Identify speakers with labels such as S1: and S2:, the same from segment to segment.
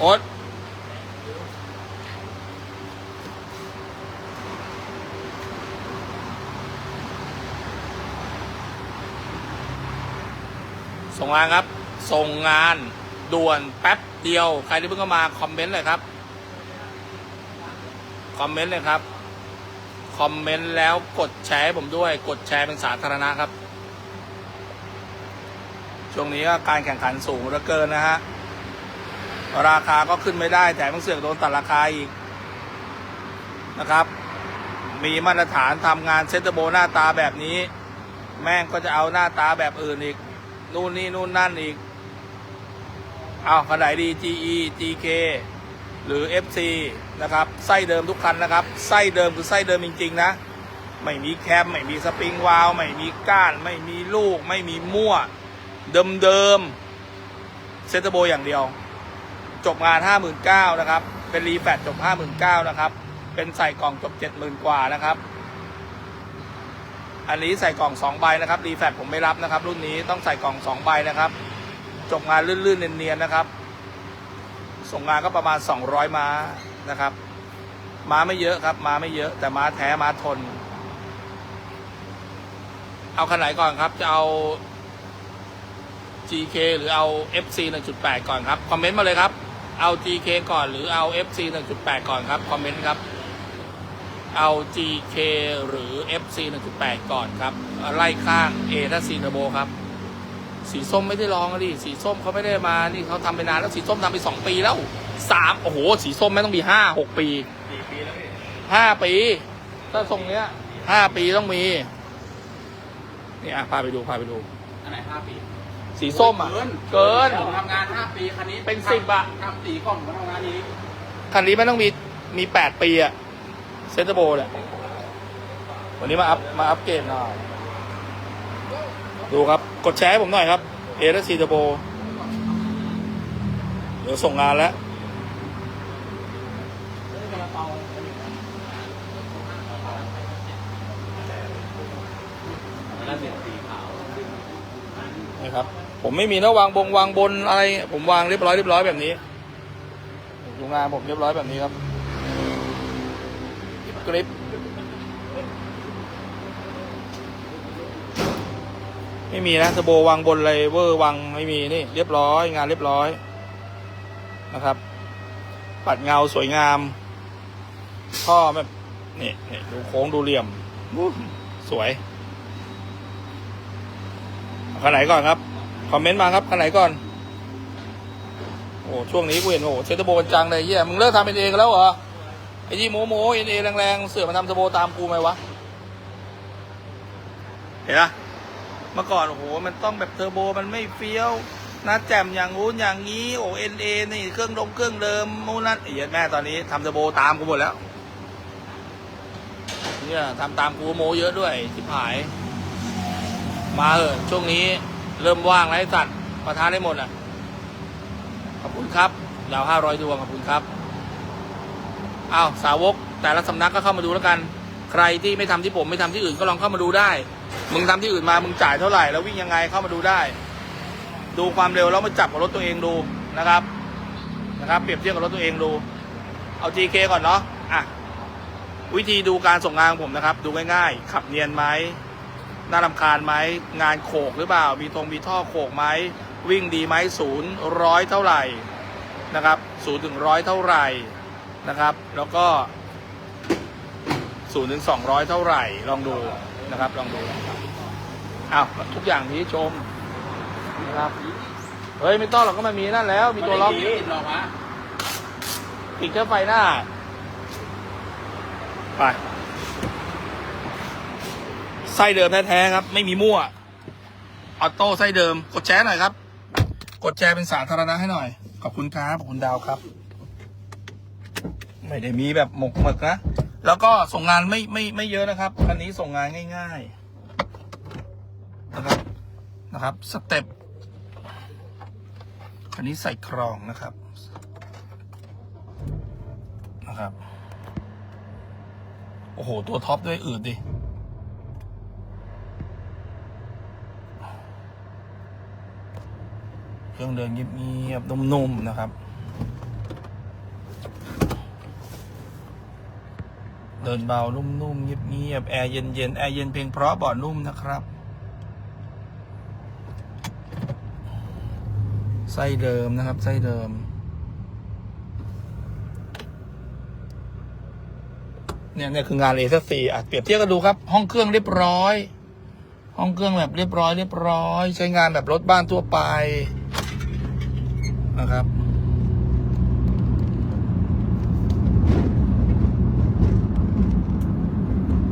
S1: โอ๊ตส่งงานครับ ส่งงานด่วนแป๊บเดียว ใครที่เพิ่งเข้ามาคอมเมนต์เลยครับ คอมเมนต์เลยครับ คอมเมนต์แล้วกดแชร์ให้ผมด้วย กดแชร์เป็นสาธารณะครับ ช่วงนี้ก็การแข่งขันสูงเหลือเกินนะฮะ ราคาก็ขึ้นไม่ได้แต่มันเสือกโดนตัดราคาอีกนะครับ มีมาตรฐานทำงานเซนเตอร์โบหน้าตาแบบนี้ แม่งก็จะเอาหน้าตาแบบอื่นอีก นู่นนี่นู่นนั่นอีก เอาขนาดดี GE GK หรือ FC นะครับไส้เดิมทุกคันนะครับไส้เดิมคือไส้เดิมจริง ๆ นะ ไม่มีแคมไม่มีสปริงวาลไม่มีก้าน ไม่มีลูก ไม่มีมั่ว เดิมๆเซนเตอร์โบอย่างเดียว จบงาน 59,000นะครับ เป็นรีแฟตจบ 59,000นะครับ เป็นใส่กล่องจบ 70,000 กว่านะครับ อันนี้ใส่กล่อง 2 ใบนะครับ รีแฟตผมไม่รับนะครับ รุ่นนี้ต้องใส่กล่อง 2 ใบนะครับ จบงานลื่นๆเนียนๆนะครับ ส่งงานก็ประมาณ 200 ม้านะครับ ม้าไม่เยอะครับ ม้าไม่เยอะ แต่ม้าแท้ม้าทน เอาคันไหนก่อนครับ จะเอา GK หรือเอา FC 1.8 ก่อนครับ คอมเมนต์มาเลยครับ เอา GK ก่อนหรือเอา FC 1.8 ก่อนครับ คอมเมนต์ครับ เอา GK หรือ FC 1.8 ก่อนครับ ไล่ข้าง A ถ้าซีเทอร์โบครับ สีส้มไม่ได้ลองอะดิสีส้มเขาไม่ได้มา นี่เขาทำไปนานแล้วสีส้มทำไปสองปีแล้วสามโอ้โห สีส้มไม่ต้องมีห้าหกปี
S2: สี่ปีแล้วพี่
S1: ห้าปี ถ้าทรงเนี้ยห้าปีต้องมี นี่อะพาไปดู พาไปดู
S2: อันไหนห้าปี
S1: สีส้มอะ
S2: เกิน
S1: เกิน
S2: ผมทำงานห้าปีคันนี้
S1: เป็นสิบอะ
S2: ทำสี่กล่องผมทำงานนี้
S1: คันนี้ไม่ต้องมีมีแปดปีอะเซนเตอร์โบเนี่ยวันนี้มาอัพมาอัพเกรดหน่อยดูครับ กดแชร์ให้ผมหน่อยครับเอเดซีเทอร์โบเดี๋ยวส่งงานแล้ว
S2: แล้วเสียสีขาว
S1: นะครับ ผมไม่มีนะวางบงวางบนอะไร ผมวางเรียบร้อยเรียบร้อยแบบนี้ดูงานผมเรียบร้อยแบบนี้ครับกริปไม่มีนะเทอร์โบวางบนอะไรเวอร์วางไม่มีนี่ เรียบร้อย งานเรียบร้อยนะครับ ปัดเงาสวยงามท่อแบบนี่นี่ดูโค้งดูเหลี่ยมสวย คันไหนก่อนครับ คอมเมนต์มาครับคันไหนก่อน โอ้ช่วงนี้กูเห็นโอ้เซตเตอร์โบนจังเลยเฮียมึงเลิกทำเป็นเองแล้วเหรอ ไอ้ที่โมโมเอ็นเอแรงๆ เสือมาทำเทอร์โบตามกูไหมวะ เห็นปะเมื่อก่อนโอ้โหมันต้องแบบเทอร์โบมันไม่เฟี้ยวนะแจ่มอย่างงู้นอย่างงี้โอ้เอ็นเอนี่เครื่องดงเครื่องเดิมมูนั่นไอ้เหี้ยแม่ตอนนี้ทำเทอร์โบตามกูหมดแล้วเนี่ยทำตามกูโมเยอะด้วยทิพหาย มาเถอช่วงนี้เริ่มว่างแล้วไอ้สัตว์ประทานได้หมดอะ ขอบคุณครับดาวห้าร้อยดวงขอบคุณครับอ้าวสาวก แต่ละสำนักก็เข้ามาดูแล้วกัน ใครที่ไม่ทำที่ผมไม่ทำที่อื่นก็ลองเข้ามาดูได้ มึงทำที่อื่นมามึงจ่ายเท่าไหร่แล้ววิ่งยังไงเข้ามาดูได้ ดูความเร็วแล้วมาจับกับรถตัวเองดูนะครับ นะครับ เปรียบเทียบกับรถตัวเองดู เอา GK ก่อนเนาะอะวิธีดูการส่งงานของผมนะครับ ดูง่ายๆ ขับเนียนไหม น่ารำคาญไหมงานโขกหรือเปล่า มีตรงมีท่อโขกไหมวิ่งดีไหมศูนย์ร้อยเท่าไหร่นะครับศูนย์ถึงร้อยเท่าไหร่นะครับ แล้วก็ศูนย์ถึงสองร้อยเท่าไหร่ ลองดูนะครับ ลองดูอ้าวทุกอย่างที่ชมนะครับเฮ้ยไม่ต้องหรอกก็มันมีนั่นแล้ว มีตัวล็อก
S2: ไม่ได้ติดหรอกวะ
S1: ติดแค่ไฟหน้า ไป ไส้เดิมแท้ๆครับ ไม่มีมั่วออโต้ไส้เดิม กดแชร์หน่อยครับ กดแชร์เป็นสาธารณะให้หน่อย ขอบคุณครับขอบคุณดาวครับ ไม่ได้มีแบบหมกหมึกนะแล้วก็ส่งงานไม่ไม่ไม่เยอะนะครับคันนี้ส่งงานง่ายๆนะครับนะครับสเต็ปคันนี้ใส่ครองนะครับนะครับ โอ้โห ตัวท็อปด้วยอืดดิ เครื่องเดินเงียบๆนุ่มๆนะครับ เดินเบานุ่มๆเงียบเงียบแอร์เย็นๆแอร์เย็นเพียงเพราะเบาะนุ่มนะครับไส้เดิมนะครับไส้เดิม เนี่ยเนี่ยคืองานเอเซสี่อะเปรียบเทียบกันดูครับ ห้องเครื่องเรียบร้อย ห้องเครื่องแบบเรียบร้อยเรียบร้อย ใช้งานแบบรถบ้านทั่วไป นะครับ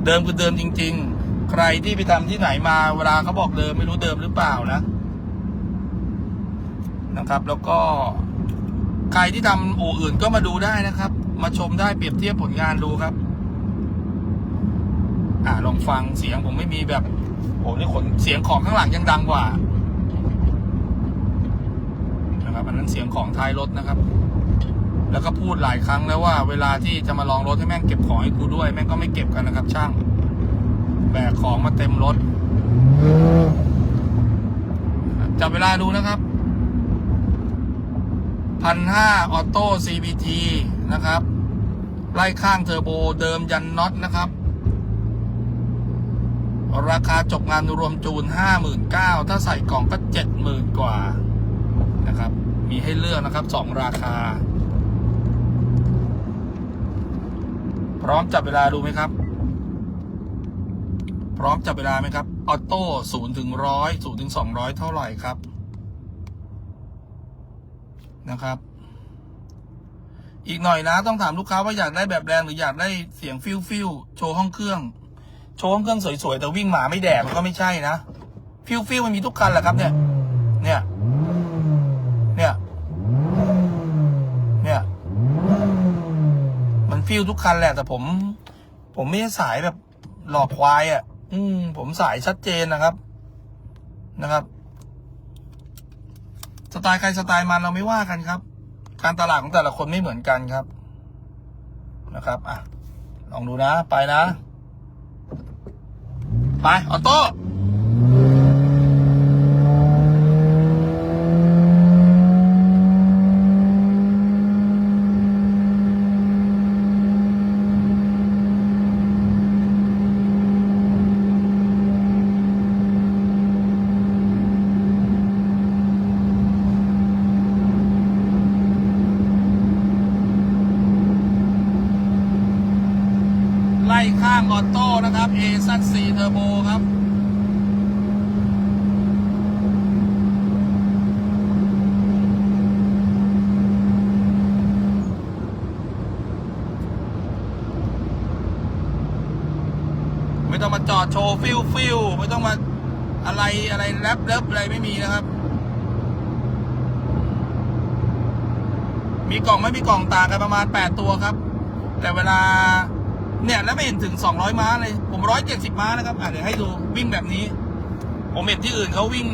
S1: เดิมคือเดิมจริง ๆ ใครที่ไปทำที่ไหนมาเวลาเขาบอกเดิมไม่รู้เดิมหรือเปล่านะ นะครับ แล้วก็ ใครที่ทำอู่อื่นก็มาดูได้นะครับ มาชมได้เปรียบเทียบผลงานดูครับ อ่าลองฟังเสียงผมไม่มีแบบโอ้นี่ขนเสียงของข้างหลังยังดังกว่า นะครับอันนั้นเสียงของท้ายรถนะครับ แล้วก็พูดหลายครั้งแล้วว่า เวลาที่จะมาลองรถให้แม่งเก็บของให้กูด้วย แม่งก็ไม่เก็บกันนะครับ ช่าง แบกของมาเต็มรถจับเวลาดูนะครับพันห้าออโต้ CBT นะครับ ไล่ข้างเทอร์โบเดิมยันน็อตนะครับ ราคาจบงานรวมจูน 59,000 ถ้าใส่กล่องก็ 70,000 กว่า นะครับ มีให้เลือกนะครับ 2 ราคา พร้อมจับเวลาดูไหมครับ พร้อมจับเวลาไหมครับ ออโต้0ถึง100 0ถึง200เท่าไหร่ครับ นะครับ อีกหน่อยนะต้องถามลูกค้าว่าอยากได้แบบแรงหรืออยากได้เสียงฟิวฟิวโชว์ห้องเครื่อง โชว์ห้องเครื่องสวยๆแต่วิ่งหมาไม่แดกมันก็ไม่ใช่นะ ฟิวฟิวมันมีทุกคันแหละครับเนี่ย เนี่ย เนี่ย เนี่ย มันฟิวทุกคันแหละ แต่ผม ผมไม่ใช่สายแบบหลอกควายอะ่ะ อืม ผมสายชัดเจนนะครับ นะครับ สไตล์ใครสไตล์มันเราไม่ว่ากันครับ การตลาดของแต่ละคนไม่เหมือนกันครับ นะครับ อะ ลองดูนะ ไปนะ ไป ออโต้ ไล่ข้างออโต้นะครับ A ซัน4เทอร์โบครับ ไม่ ต้องมาจอดโชว์ฟิวฟิวไม่ต้องมาอะไรอะไรแรปเลิฟอะไรไม่มีนะครับ มีกล่องไม่มีกล่องต่างกันประมาณ 8 ตัวครับ แต่เวลาเนี่ยแล้วไม่เห็นถึง 200 ม้าเลย ผม 170 ม้านะครับอะเดี๋ยวให้ดูวิ่งแบบนี้ ผมเห็นที่อื่นเขาวิ่ง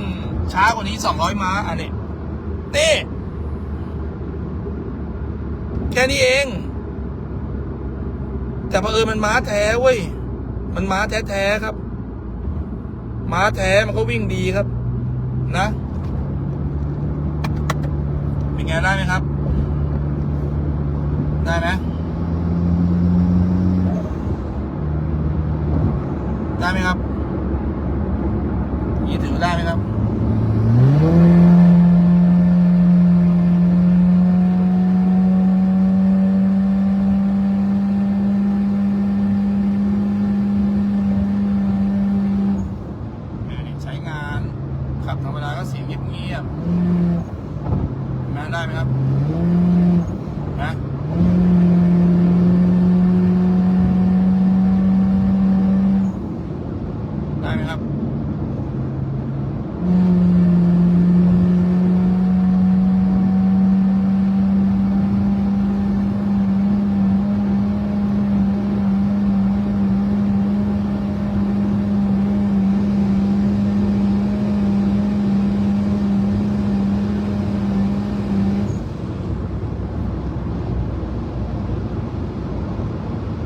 S1: ช้ากว่านี้ 200 ม้าอันนี้นี่แค่นี้เอง แต่พอเผอิญมันม้าแท้เว้ย มันม้าแท้ๆครับ ม้าแท้มันก็วิ่งดีครับ นะ เป็นไงได้ไหมครับ ได้ไหมได้ไหมครับนี่ถือได้ไหมครับ นี่ใช้งาน ขับธรรมดาก็เสียงเงียบๆเห็นไหมได้ไหมครับเห็นะได้ไหมครับ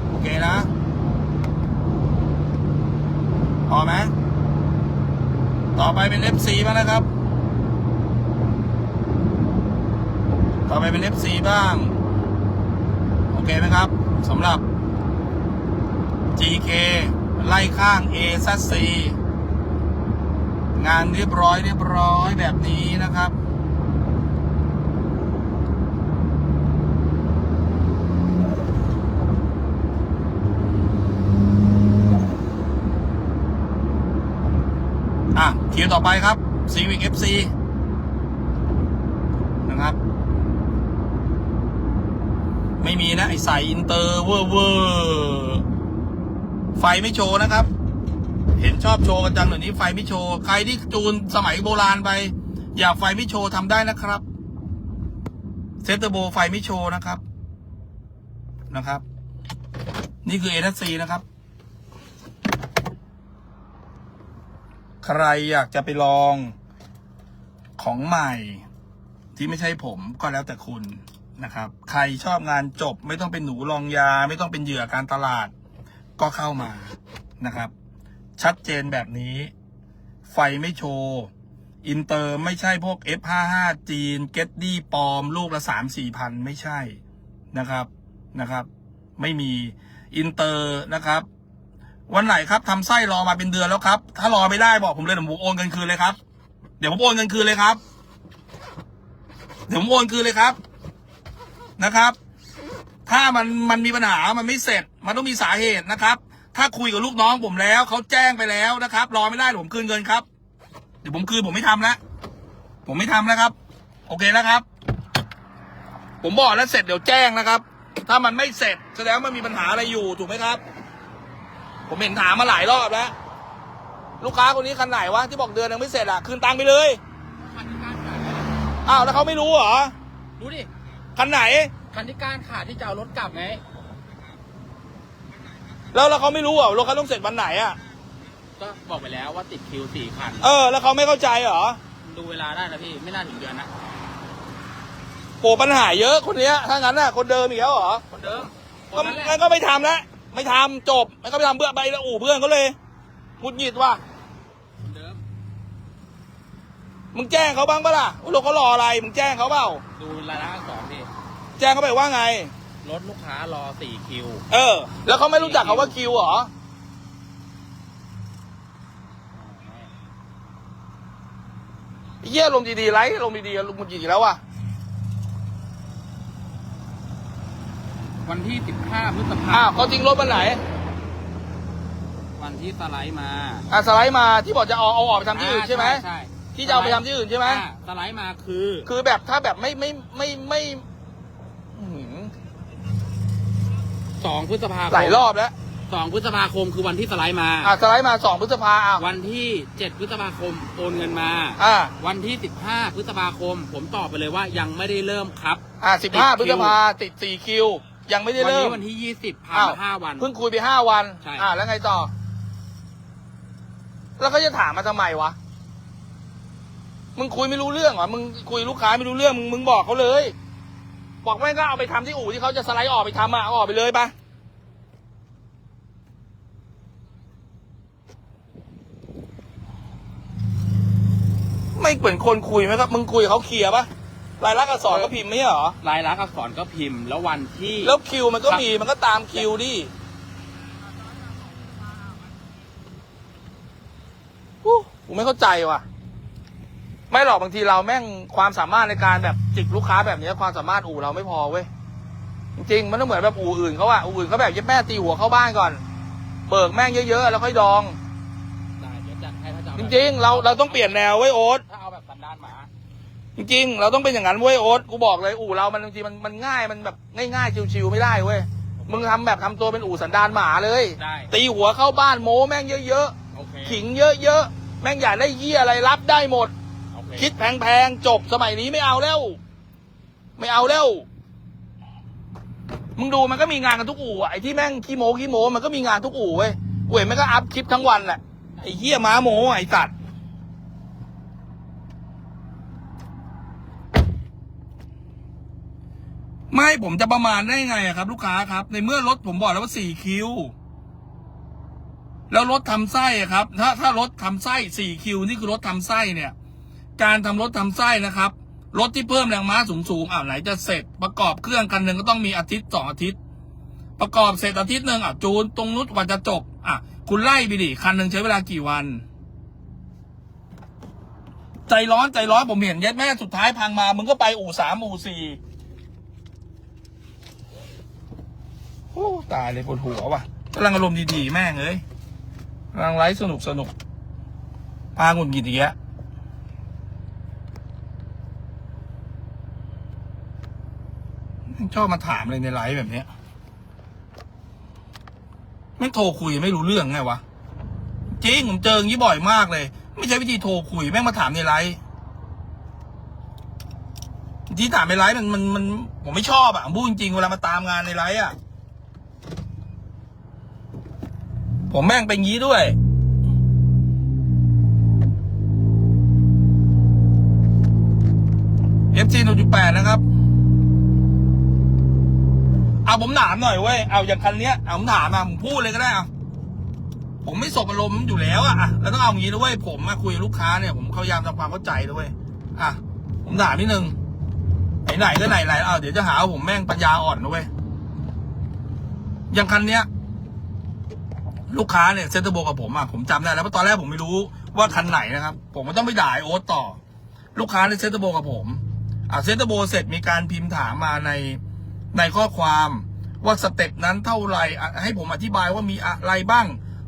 S1: โอเคนะ พอไหม ต่อไป เป็น FC บ้างนะครับ ต่อไปเป็น FC บ้าง โอเคไหมครับสำหรับ GK ไล่ข้าง A ซัด C งานเรียบร้อยเรียบร้อยแบบนี้นะครับ อะคิวต่อไปครับ Civic FC นะครับ ไม่มีนะ ไอใส่อินเตอร์เวอร์เวอร์ไฟไม่โชว์นะครับ เห็นชอบโชว์กันจังเดี๋ยวนี้ไฟไม่โชว์ ใครที่จูนสมัยโบราณไป อยากไฟไม่โชว์ทำได้นะครับ เซตเตอร์โบไฟไม่โชว์นะครับนะครับ นี่คือ n อ c นะครับ ใครอยากจะไปลองของใหม่ ที่ไม่ใช่ผมก็แล้วแต่คุณนะครับ ใครชอบงานจบ ไม่ต้องเป็นหนูลองยา ไม่ต้องเป็นเหยื่อการตลาด ก็เข้ามานะครับ ชัดเจนแบบนี้ ไฟไม่โชว์อินเตอร์ไม่ใช่พวก F55 จีนเกตดี้ปลอม ลูกละสามสี่พันไม่ใช่นะครับนะครับ ไม่มีอินเตอร์นะครับ วันไหนครับทำไส้รอมาเป็นเดือนแล้วครับ ถ้ารอไม่ได้บอกผมเลยเดี๋ยวผมโอนเงินคืนเลยครับ เดี๋ยวผมโอนเงินคืนเลยครับ เดี๋ยวผมโอนคืนเลยครับนะครับ ถ้ามันมันมีปัญหามันไม่เสร็จ มันต้องมีสาเหตุนะครับ ถ้าคุยกับลูกน้องผมแล้วเขาแจ้งไปแล้วนะครับ รอไม่ได้ผมคืนเงินครับ เดี๋ยวผมคืนผมไม่ทำแล้วผมไม่ทำแล้วครับ โอเคแล้วครับ ผมบอกแล้วเสร็จเดี๋ยวแจ้งนะครับ ถ้ามันไม่เสร็จแสดงว่ามันมีปัญหาอะไรอยู่ถูกไหมครับ ผมเห็นถามมาหลายรอบแล้ว ลูกค้าคนนี้คันไหนวะที่บอกเดือนยังไม่เสร็จอะคืนตังค์ไปเลย
S2: คันที่ก้านขาด
S1: อ้าวแล้วเขาไม่รู้เหรอ
S2: รู้ดิ
S1: คันไหน
S2: คันที่ก้านขาดที่จะเอารถกลับไง
S1: แล้วแล้วเขาไม่รู้เหรอรถเขาต้องเสร็จวันไหนอะ
S2: ก็บอกไปแล้วว่าติดคิวสี่คัน
S1: เออ แล้วเขาไม่เข้าใจเหรอ
S2: ดูเวลาได้นะพี่ไม่น่าถึงเดือนนะ
S1: โปปัญหาเยอะคนเนี้ยถ้างั้นน่ะคนเดิมอีกแล้วเหรอ
S2: คนเดิมค
S1: ก็
S2: นนั้นแหละ
S1: งั้นก็ไม่ทำแล้ว ไม่ทำจบแล้วก็ไปทำเบื่อใบละอู่เพื่อนเขาเลยหงุดหงิดว่ะ
S2: คนเดิม
S1: มึงแจ้งเขาบ้างปะล่ะว่ารถเขารออะไรมึงแจ้งเขาเปล่า
S2: ดูรายละอักษรดิ
S1: แจ้งเขาไปว่าไง
S2: รถลูกค้ารอสี่คิว
S1: เออ แล้วเขาไม่รู้จักเขาว่าคิวเหรอไอ้เยี่ยลมณ์ดีๆไรลมณ์ดีๆลมณ์ดีๆแล้วว่ะ
S2: วันที่สิบห้าพฤษภา
S1: อ้าวเขาทิ้งรถวันไหน
S2: วันที่สไลด์มา
S1: อะสไลด์มาที่บอกจะเอาเอาออกไปทำที่อื่นใช่ไหม
S2: ใช่
S1: ที่จะเอาไปทำที่อื่นใช่ไหม
S2: อ่าสไลด์มาคือ
S1: คือแบบถ้าแบบไม่ไม่ไม่ไม่อื้อหือ
S2: สองพฤษภาคม
S1: หลายรอบแล้ว
S2: สองพฤษภาคมคือวันที่สไลด์มา
S1: อะสไลด์มาสองพฤษภาอะ
S2: วันที่เจ็ดพฤษภาคมโอนเงินมา
S1: อะ
S2: วันที่สิบห้าพฤษภาคม ผมตอบไปเลยว่ายังไม่ได้เริ่มครับ
S1: อะสิบห้าพ
S2: ติ
S1: ฤ
S2: ดคิ
S1: ษ
S2: ว
S1: ภาติดสี่คิว ยังไม่ได้
S2: วัน
S1: เริ่
S2: นี้
S1: ม
S2: วันที่ยี่สิบผ่าน
S1: อ้าว
S2: มาห้าวัน
S1: เพิ่งคุยไปห้าวัน
S2: ใช่
S1: อะแล้วไงต่อ แล้วเขาจะถามมาทำไมวะ มึงคุยไม่รู้เรื่องเหรอ มึงคุยลูกค้าไม่รู้เรื่อง มึงมึงบอกเขาเลย บอกแม่งก็เอาไปทำที่อู่ที่เขาจะสไลด์ออกไปทำอะเอาออกไปเลยปะไม่เหมือนคนคุยไหมครับ มึงคุยเขาเคลียร์ปะ รายลักษณ์อักษรก็พิมพ์ไม่ใช่เหรอ
S2: ลายลักษณ์อักษรก็พิมพ์ แล้ววันที่
S1: แล้วคิวมันก็
S2: ครับ
S1: มีมันก็ตามคิวดิอู้กูไม่เข้าใจว่ะ ไม่หรอกบางทีเราแม่งความสามารถในการแบบจิกลูกค้าแบบนี้ความสามารถอู่เราไม่พอเว้ย จริงๆ มันต้องเหมือนแบบอู่อื่นเขาอะอู่อื่นเขาแบบเย็บแม่ตีหัวเข้าบ้านก่อน เบิกแม่งเยอะๆ แล้วค่อยดอง
S2: ได้เดี๋ยวจัดให้ถ้าจะเอา
S1: จ
S2: แบบ
S1: ริงๆ เราเราต้องเปลี่ยนแนวเว้ยโอ๊ต จริงๆ เราต้องเป็นอย่างนั้นเว้ยโอ๊ตกูบอกเลยอู่เรามันบางทีมันมันง่ายมันแบบง่ายๆชิวๆไม่ได้เว้ยมึงทำแบบทำตัวเป็นอู่สันดานหมาเลย
S2: ได้
S1: ตีหัวเข้าบ้านโม้แม่งเยอะ
S2: โอเค
S1: ๆ ขิงเยอะๆ แม่งอยากได้เยี่ยอะไรรับได้หมด
S2: โอเค
S1: คิดแพงๆ จบสมัยนี้ไม่เอาแล้ว ไม่เอาแล้ว มึงดูมันก็มีงานกันทุกอู่อะไอ้ที่แม่งขี้โม้ขี้โม้มันก็มีงานทุกอู่เว้ยกูเห็นมันก็อัพคลิปทั้งวันแหละไอ้เหี้ยม้าโม้ไอ้สัตว์ ไม่ผมจะประมาณได้ไงอะครับ ลูกค้าครับ ในเมื่อรถผมบอกแล้วว่าสี่คิว แล้วรถทำไส้อะครับ ถ้าถ้ารถทำไส้สี่คิวนี่คือรถทำไส้เนี่ย การทำรถทำไส้นะครับ รถที่เพิ่มแรงม้าสูงๆอ่าไหนจะเสร็จประกอบเครื่องคันหนึ่งก็ต้องมีอาทิตย์สองอาทิตย์ ประกอบเสร็จอาทิตย์หนึ่งอะจูนตรงนู้นกว่าจะจบ อะ คุณไล่ไปดิคันหนึ่งใช้เวลากี่วัน ใจร้อนใจร้อนผมเห็นเย็ดแม่สุดท้ายพังมา มึงก็ไปอู่สามอู่สี่ โอ้ตายเลยปวดหัวว่ะกำลังอารมณ์ดีๆแม่งเอ้ยกำลังไลฟ์สนุกสนุกพาหงุดหงิดอีกแล้วชอบมาถามเลยในไลฟ์แบบเนี้ยไม่โทรคุยไม่รู้เรื่องไงวะจริงผมเจออย่างนี้บ่อยมากเลย ไม่ใช่วิธีโทรคุยแม่งมาถามในไลฟ์ที่ถามในไลฟ์มันมันมันผมไม่ชอบอะผมพูดจริงเวลามาตามงานในไลฟ์อะ ผมแม่งเป็นงี้ด้วย FC หนึ่งจุดแปดนะครับ เอาผมถามหน่อยเว้ย เอาอย่างคันเนี้ย เอาผมถามมาผมพูดเลยก็ได้เอาผมไม่สบอารมณ์อยู่แล้วอะอะแล้วต้องเอาอย่างนี้ด้วยผมมาคุยลูกค้าเนี่ย ผมพยายามทำความเข้าใจด้วยอะ ผมถามนิดนึงไหนๆก็ไหนๆเอาเดี๋ยวจะหาว่าผมแม่งปัญญาอ่อนด้วยอย่างคันเนี้ย ลูกค้าเนี่ยเซ็นเตอร์โบกับผมอะผมจำได้แล้วเพราะตอนแรกผมไม่รู้ว่าคันไหนนะครับ ผมก็ต้องไปด่าไอ้โอ๊ตต่อ ลูกค้าในเซ็นเตอร์โบกับผมอะเซ็นเตอร์โบเสร็จมีการพิมพ์ถามมาในในข้อความว่าสเต็ปนั้นเท่าไหร่อะให้ผมอธิบายว่ามีอะไรบ้าง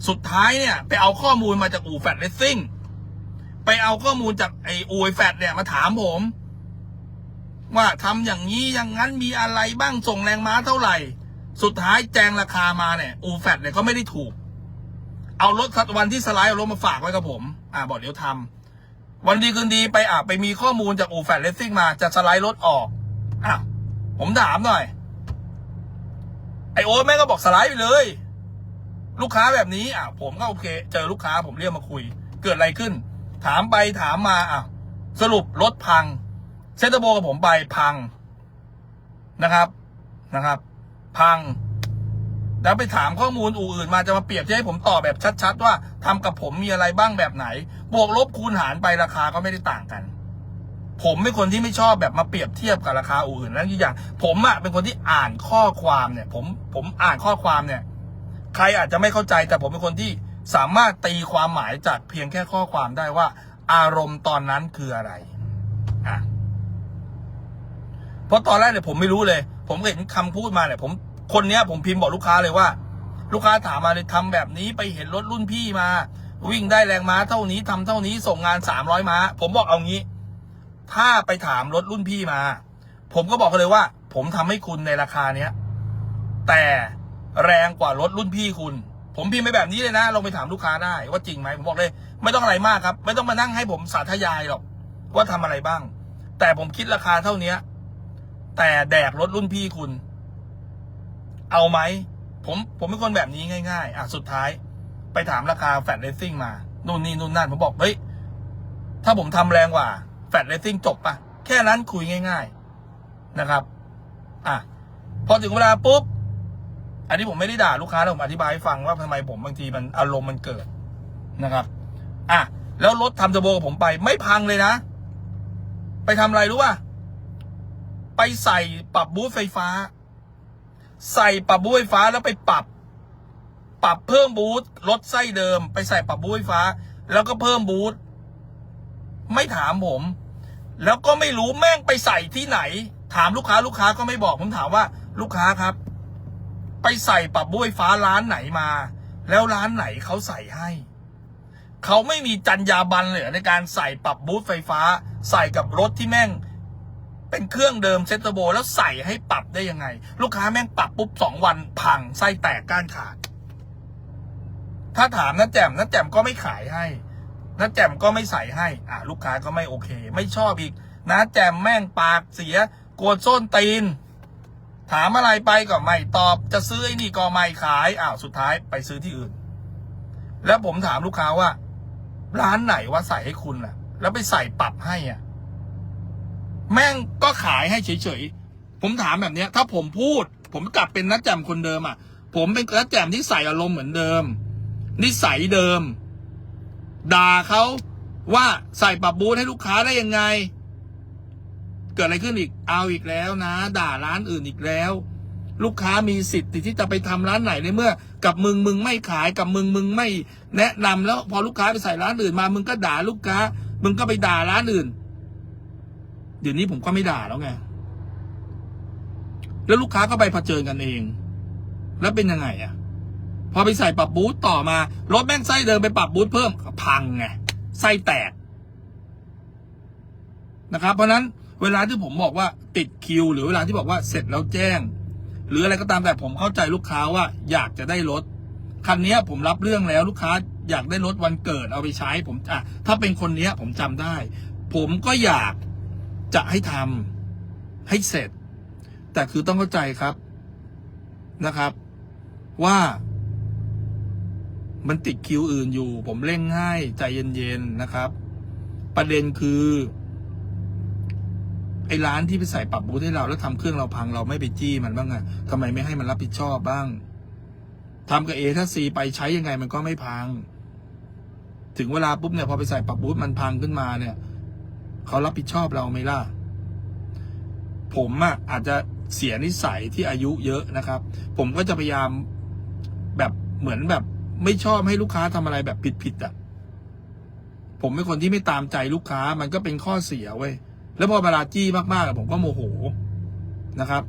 S1: สุดท้ายเนี่ย ไปเอาข้อมูลมาจากอู่แฟดเลสซิ่งไปเอาข้อมูลจากไออู่แฟดเนี่ยมาถามผม ว่าทำอย่างนี้อย่างนั้นมีอะไรบ้างส่งแรงม้าเท่าไหร่ สุดท้ายแจงราคามาเนี่ยอู่แฟดเนี่ยก็ไม่ได้ถูก เอารถวันที่สไลด์เอารถมาฝากไว้กับผม อ่าบอกเดี๋ยวทำวันดีคืนดีไปอะไปมีข้อมูลจากอูแฟดเลสซิ่งมาจะสไลด์รถออกอ้าวผมถามหน่อย ไอโอ๊ตแม่ก็บอกสไลด์ไปเลย ลูกค้าแบบนี้อะผมก็โอเค เจอลูกค้าผมเรียกมาคุย เกิดอะไรขึ้น ถามไปถามมาอะสรุปรถพัง เซนเตอร์โบกับผมไปพังนะครับนะครับ พัง แล้วไปถามข้อมูลอู่อื่นมาจะมาเปรียบเทียบให้ผมตอบแบบชัด ๆ ว่าทำกับผมมีอะไรบ้างแบบไหน บวกลบคูณหารไปราคาก็ไม่ได้ต่างกัน ผมเป็นคนที่ไม่ชอบแบบมาเปรียบเทียบกับราคาอู่อื่นแล้วอีกอย่าง ผมอะเป็นคนที่อ่านข้อความเนี่ย ผมผมอ่านข้อความเนี่ย ใครอาจจะไม่เข้าใจแต่ผมเป็นคนที่สามารถตีความหมายจากเพียงแค่ข้อความได้ว่า อารมณ์ตอนนั้นคืออะไรอะเพราะตอนแรกเนี่ยผมไม่รู้เลย ผมเห็นคำพูดมาเนี่ยผม คนเนี้ยผมพิมพ์บอกลูกค้าเลยว่า ลูกค้าถามมาเลยทำแบบนี้ไปเห็นรถรุ่นพี่มา วิ่งได้แรงม้าเท่านี้ทำเท่านี้ส่งงานสามร้อยม้า ผมบอกเอางี้ ถ้าไปถามรถรุ่นพี่มา ผมก็บอกเขาเลยว่า ผมทำให้คุณในราคาเนี้ยแต่แรงกว่ารถรุ่นพี่คุณ ผมพิมพ์ไปแบบนี้เลยนะลองไปถามลูกค้าได้ว่าจริงไหมผมบอกเลย ไม่ต้องอะไรมากครับ ไม่ต้องมานั่งให้ผมสาธยายหรอกว่าทำอะไรบ้าง แต่ผมคิดราคาเท่าเนี้ยแต่แดกรถรุ่นพี่คุณ เอาไหมผมผมเป็นคนแบบนี้ง่ายๆ อะสุดท้าย ไปถามราคาแฟลตเลสซิ่งมานู่นนี่นู่นนั่นผมบอกเฮ้ยถ้าผมทำแรงกว่าแฟลตเลสซิ่งจบปะแค่นั้นคุยง่าย ๆนะครับ อะพอถึงเวลาปุ๊บอันนี้ผมไม่ได้ด่าลูกค้าแต่ผมอธิบายให้ฟังว่าทำไมผมบางทีมันอารมณ์มันเกิดนะครับ อะแล้วรถทำเทอร์โบกับผมไป ไม่พังเลยนะ ไปทำอะไรรู้ป่ะ ไปใส่ปรับบูสต์ไฟฟ้า ใส่ปรับบูสต์ไฟฟ้าแล้วไปปรับ ปรับเพิ่มบูสต์ลดไส้เดิม ไปใส่ปรับบูสต์ไฟฟ้า แล้วก็เพิ่มบูสต์ไม่ถามผม แล้วก็ไม่รู้แม่งไปใส่ที่ไหน ถามลูกค้าลูกค้าก็ไม่บอกผมถามว่าลูกค้าครับ ไปใส่ปรับบูสต์ไฟฟ้าร้านไหนมา แล้วร้านไหนเขาใส่ให้เขาไม่มีจรรยาบรรณเลยในการใส่ปรับบูสต์ไฟฟ้า ใส่กับรถที่แม่ง เป็นเครื่องเดิมเซตเตอร์โบแล้วใส่ให้ปรับได้ยังไง ลูกค้าแม่งปรับปุ๊บสองวันพังไส้แตกก้านขาด ถ้าถามน้าแจ่มน้าแจ่มก็ไม่ขายให้น้าแจ่มก็ไม่ใส่ให้ อะลูกค้าก็ไม่โอเค ไม่ชอบอีกน้าแจ่มแม่งปากเสียกวนส้นตีน ถามอะไรไปก็ไม่ตอบ จะซื้อไอ้นี่ก็ไม่ขายอ้าวสุดท้ายไปซื้อที่อื่น แล้วผมถามลูกค้าว่า ร้านไหนว่าใส่ให้คุณล่ะ แล้วไปใส่ปรับให้อะ แม่งก็ขายให้เฉยๆ ผมถามแบบเนี้ย ถ้าผมพูด ผมกลับเป็นนัดแจมคนเดิมอะ ผมเป็นนัดแจมที่ใส่อารมณ์เหมือนเดิม นิสัยเดิม ด่าเขาว่าใส่ปรับบูธให้ลูกค้าได้ยังไง เกิดอะไรขึ้นอีก เอาอีกแล้วนะ ด่าร้านอื่นอีกแล้ว ลูกค้ามีสิทธิ์ที่จะไปทำร้านไหนในเมื่อ กับมึงมึงไม่ขายกับมึงมึงไม่ แนะนำแล้ว พอลูกค้าไปใส่ร้านอื่นมา มึงก็ด่าลูกค้า มึงก็ไปด่าร้านอื่น เดี๋ยวนี้ผมก็ไม่ด่าแล้วไง แล้วลูกค้าก็ไปเผชิญกันเอง แล้วเป็นยังไงอะพอไปใส่ปรับบูธต่อมา รถแม่งไส้เดินไปปรับบูธเพิ่มพังไงไส้แตกนะครับ เพราะนั้นเวลาที่ผมบอกว่าติดคิว หรือเวลาที่บอกว่าเสร็จแล้วแจ้ง หรืออะไรก็ตามแต่ผมเข้าใจลูกค้าว่าอยากจะได้รถคันนี้ผมรับเรื่องแล้วลูกค้าอยากได้รถวันเกิดเอาไปใช้ผมอะถ้าเป็นคนเนี้ยผมจำได้ ผมก็อยาก จะให้ทำให้เสร็จ แต่คือต้องเข้าใจครับนะครับ ว่า มันติดคิวอื่นอยู่ ผมเร่งให้ใจเย็นๆนะครับ ประเด็นคือ ไอ้ร้านที่ไปใส่ปรับบูธให้เราแล้วทำเครื่องเราพังเราไม่ไปจี้มันบ้างอะทำไมไม่ให้มันรับผิดชอบบ้างทำกับเอถ้าซีไปใช้ยังไงมันก็ไม่พัง ถึงเวลาปุ๊บเนี่ยพอไปใส่ปรับบูธมันพังขึ้นมาเนี่ย เขารับผิดชอบเราไหมล่ะ ผมอะอาจจะเสียนิสัยที่อายุเยอะนะครับ ผมก็จะพยายามแบบเหมือนแบบ ไม่ชอบให้ลูกค้าทำอะไรแบบผิดๆอะผมเป็นคนที่ไม่ตามใจลูกค้ามันก็เป็นข้อเสียเว้ยแล้วพอเวลาจี้มากๆอะผมก็โมโหนะครับ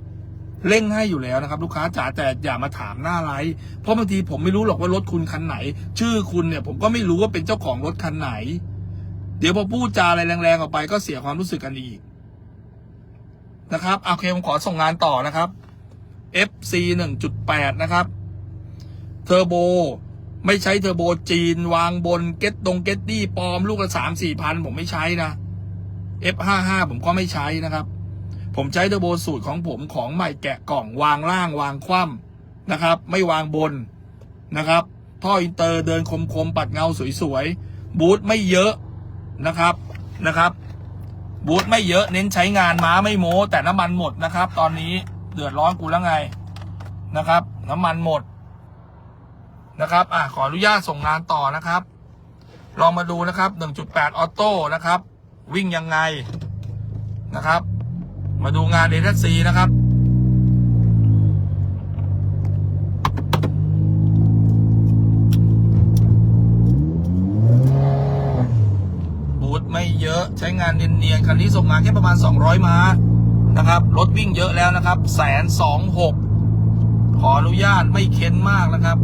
S1: เร่งให้อยู่แล้วนะครับ ลูกค้าจ๋าแต่อย่ามาถามหน้าไลฟ์เพราะบางทีผมไม่รู้หรอกว่ารถคุณคันไหน ชื่อคุณเนี่ย ผมก็ไม่รู้ว่าเป็นเจ้าของรถคันไหน เดี๋ยวพอพูดจาอะไรแรงๆออกไปก็เสียความรู้สึกกันอีกนะครับโอเคผมขอส่งงานต่อนะครับ FC 1.8 นะครับเทอร์โบไม่ใช้เทอร์โบจีน วางบนเก็ตตรงเก็ตดี้ปลอมลูกละสามสี่พันผมไม่ใช้นะ F55 ผมก็ไม่ใช้นะครับ ผมใช้เทอร์โบสูตรของผมของใหม่แกะกล่องวางล่างวางคว่ำนะครับ ไม่วางบนนะครับ ท่ออินเตอร์เดินคมๆ ปัดเงาสวยๆ บูทไม่เยอะ นะครับนะครับ บูทไม่เยอะเน้นใช้งานม้าไม่โม้ แต่น้ำมันหมดนะครับ ตอนนี้เดือดร้อนกูแล้วไงนะครับ น้ำมันหมดนะครับอะขออนุญาตส่งงานต่อนะครับ ลองมาดูนะครับ 1.8 ออโต้นะครับ วิ่งยังไงนะครับ มาดูงานเดทซีนะครับทไม่เยอะใช้ งานเนียนๆคันนี้ส่งงาแค่ประมาณ 200 ม้านะครับ รถวิ่งเยอะแล้วนะครับแสนสองหกขออนุญาตไม่เค้นมากนะครับ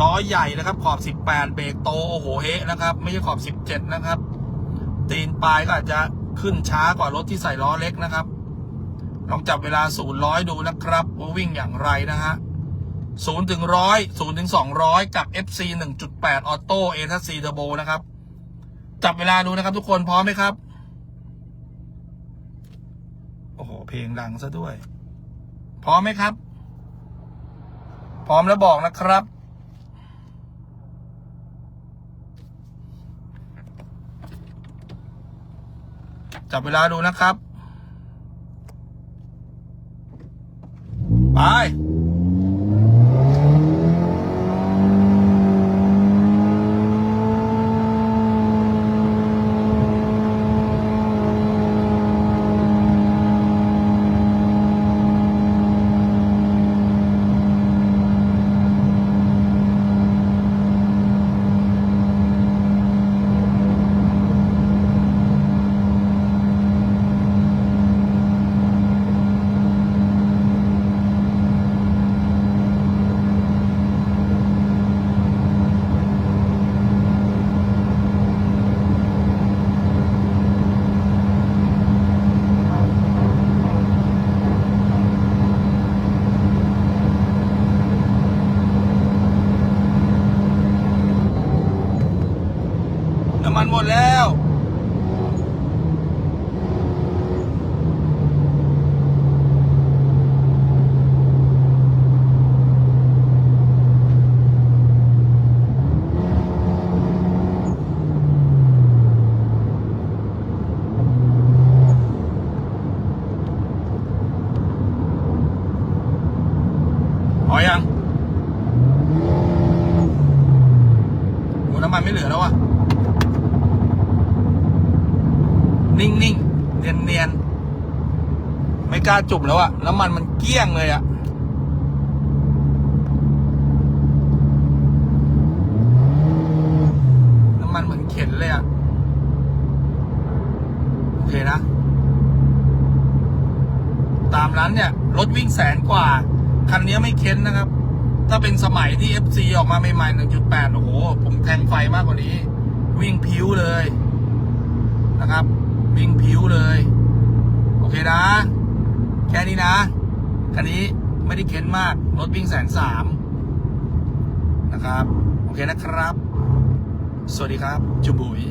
S1: ล้อใหญ่นะครับขอบ 18 เบรกโตโอ้โหเฮะนะครับ ไม่ใช่ขอบ 17 นะครับ ตีนปลายก็อาจจะขึ้นช้ากว่ารถที่ใส่ล้อเล็กนะครับ ลองจับเวลา0 100ดูนะครับว่าวิ่งอย่างไรนะฮะ0ถึง100 0ถึง200กับ FC 1.8ออโต้เอทัสซีเทอร์โบนะครับ จับเวลาดูนะครับ ทุกคนพร้อมไหมครับ โอ้โห เพลงดังซะด้วย พร้อมไหมครับ พร้อมแล้วบอกนะครับ จับเวลาดูนะครับ ไป มดแล้ว พอยังโอ้น้ำมันไม่เหลือแล้วอะ นิ่งๆ เนียนๆ ไม่กล้าจุ่มแล้วอะน้ำมันมันเกลี้ยงเลยอะน้ำมันเหมือนเข็นเลยอะโอเคนะ ตามนั้นเนี่ย รถวิ่งแสนกว่า คันนี้ไม่เค้นนะครับ ถ้าเป็นสมัยที่ FC ออกมาใหม่ๆ 1.8 โอ้โห ผมแทงไฟมากกว่านี้ วิ่งผิวเลยนะครับ วิ่งผิวเลย โอเคนะ แค่นี้นะคันนี้ไม่ได้เค้นมาก รถวิ่งแสนสามนะครับ โอเคนะครับ สวัสดีครับ จุบุ๋ย